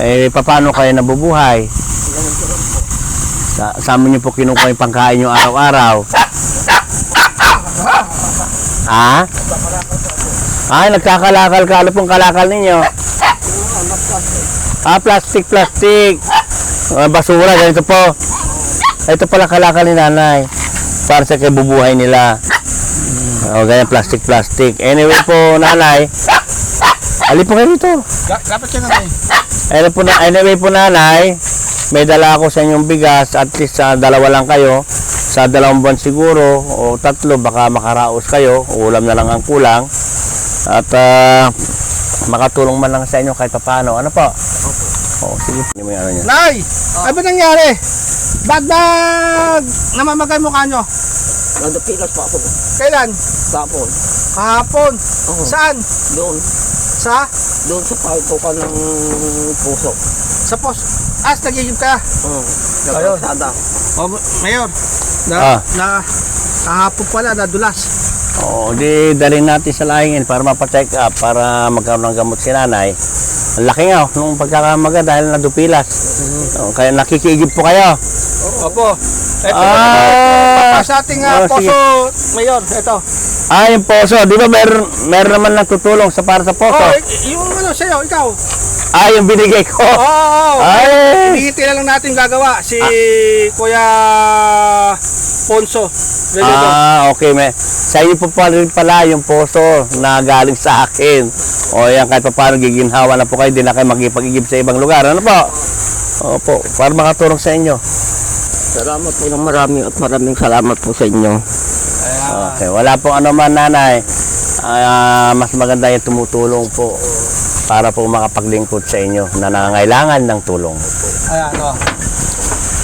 Eh, paano kayo nabubuhay? Sa, mo niyo po kinukuha yung pangkain niyo araw-araw? Ha? Ay, nagkakalakal ka. Ano pong kalakal ninyo? Ah, plastic, plastic. Ah, basura, ganito po. Ito pala kalakal ni nanay. Para sa bubuhay nila. O, ganyan, plastic, plastic. Anyway po, nanay. Ali po kayo dito. Dapat siya na Anyway po, na, anyway po, nanay. May dala ako sa inyong bigas. At least sa dalawa lang kayo. Sa dalawang buwan siguro, o tatlo, baka makaraos kayo. Ulam na lang ang kulang. At ah, makatulong man lang sa inyo kahit paano. Ano po? O, sige po. Hindi mo yung ano niya. Nay! Ano ba nangyari? Ba't ba namamagay mukha nyo? Nadapilas pa ako Kailan? kapon. Kahapon. Oo. Saan? Doon, Sa? doon sa pagkukan ng puso. Sa pos. As, nagigib ka. Oo. Ayun. Nagkasada. O, Mayor. Na, Ah. na, kahapon pala, nadulas. O, di dalhin natin sa lahingin para mapacheck up, para magkaroon ng gamot si nanay. Ang laki nga, oh, nung pagkakamaga dahil nadupilas. O, kaya nakikiigib po kayo. Opo. Ito, Ah! sa ating Oh, uh, sige. poso, Mayor, ito. Ah, yung poso. Di ba meron, meron naman nagtutulong sa para sa poso? Oh, yung ano sa'yo, ikaw. Ah, yung binigay ko. Oo, oh, Ay! Hinihintay na lang natin gagawa. Si Kuya Ponso. Venedo. Ah, okay. May, sa inyo po pa rin pala yung poso na galing sa akin. O yan, kahit pa paano giginhawa na po kayo, di na kayo magipag-igib sa ibang lugar. Ano po? Opo, para makatulong sa inyo. Salamat po ng marami at maraming salamat po sa inyo. Okay, wala pong ano man nanay. Ah, mas maganda yung tumutulong po para po makapaglingkod sa inyo na nangangailangan ng tulong. Ayan, oh.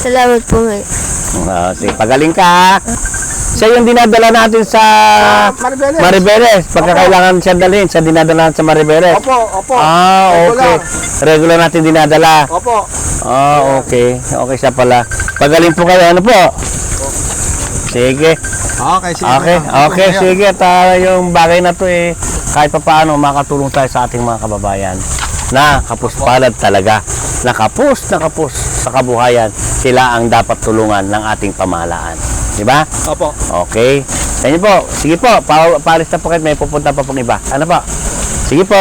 Salamat po, May. Ah, sige, pagaling ka. Siya yung dinadala natin sa Maribeles. Maribeles. Pagka kailangan siya dalhin, siya dinadala natin sa Maribeles. Opo, opo. Ah, okay. Regular natin dinadala. Opo. Ah, okay. Okay siya pala. Pagaling po kayo, ano po? Sige. Okay, sige. Okay, okay, sige. Ah, yung bagay na to eh, kahit pa paano makatulong tayo sa ating mga kababayan na kapuspalad talaga. Nakapus, nakapus sa kabuhayan. Sila ang dapat tulungan ng ating pamahalaan. Di ba? Opo. Okay. Inyo po. Sige po. Pa palis na po kayo. May pupunta pa pong iba. Ano po? Sige po.